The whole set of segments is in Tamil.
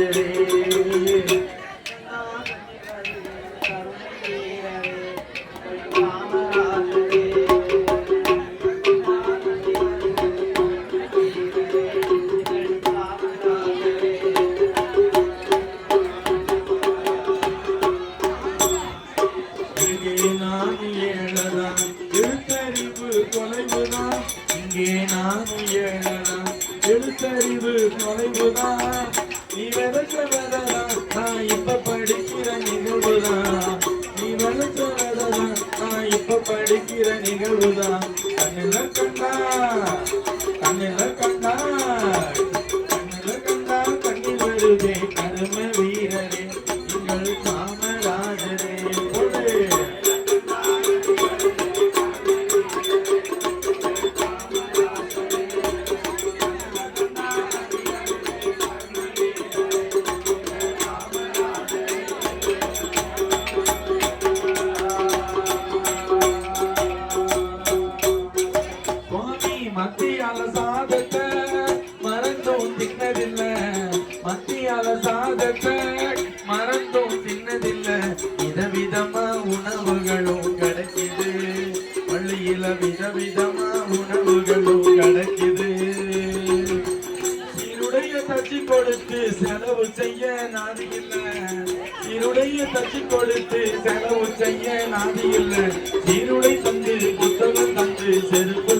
இங்கே நான் எழலாம் எழுத்தறிவு தொலைவுதான். நீ விதைச்ச நான் இப்ப படிக்கிற நிகழ்வுதான் நீ விதைச்ச நான் இப்ப படிக்கிற நிகழ்வுதான் கண்ணில கண்டா கண்ணில கண்டா. மத்தியால சாதத்தை மறந்தும் தின்னதில்ல. மத்தியால சாதத்தை மறந்தும் தின்னதில்ல. விதவிதமா உணவுகளும் கிடைக்குது. பள்ளியில விதவிதமா உணவுகளும் கிடைக்குது. சீருடைய தச்சு கொடுத்து செலவு செய்ய நாதி இல்லை. சீருடைய தச்சு கொடுத்து செலவு செய்ய நாதி இல்லை. சீருடை தந்து புத்தகம் தந்து செருப்பு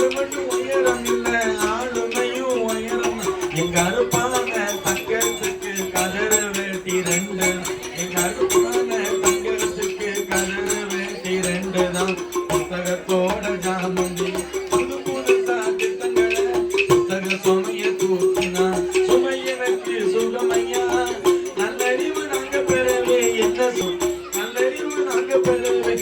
ஆளு மட்டும் உயரம் இல்ல ஆளுமையும் உயரம். எங்க அறுப்பாங்க தங்கறதுக்கு கதற வேட்டி ரெண்டு. எங்க அறுப்பாங்க தங்கறதுக்கு கதற வேட்டி ரெண்டு தான். புத்தகத்தோட ஜாமந்தி புது புதுசா திட்டங்களை புத்தக சுமைய தூக்கினா சுமை எனக்கு சுகமையா. நல்லறிவு நாங்க பெறவே என்ன சொல்? நல்லறிவு நாங்க பெறவே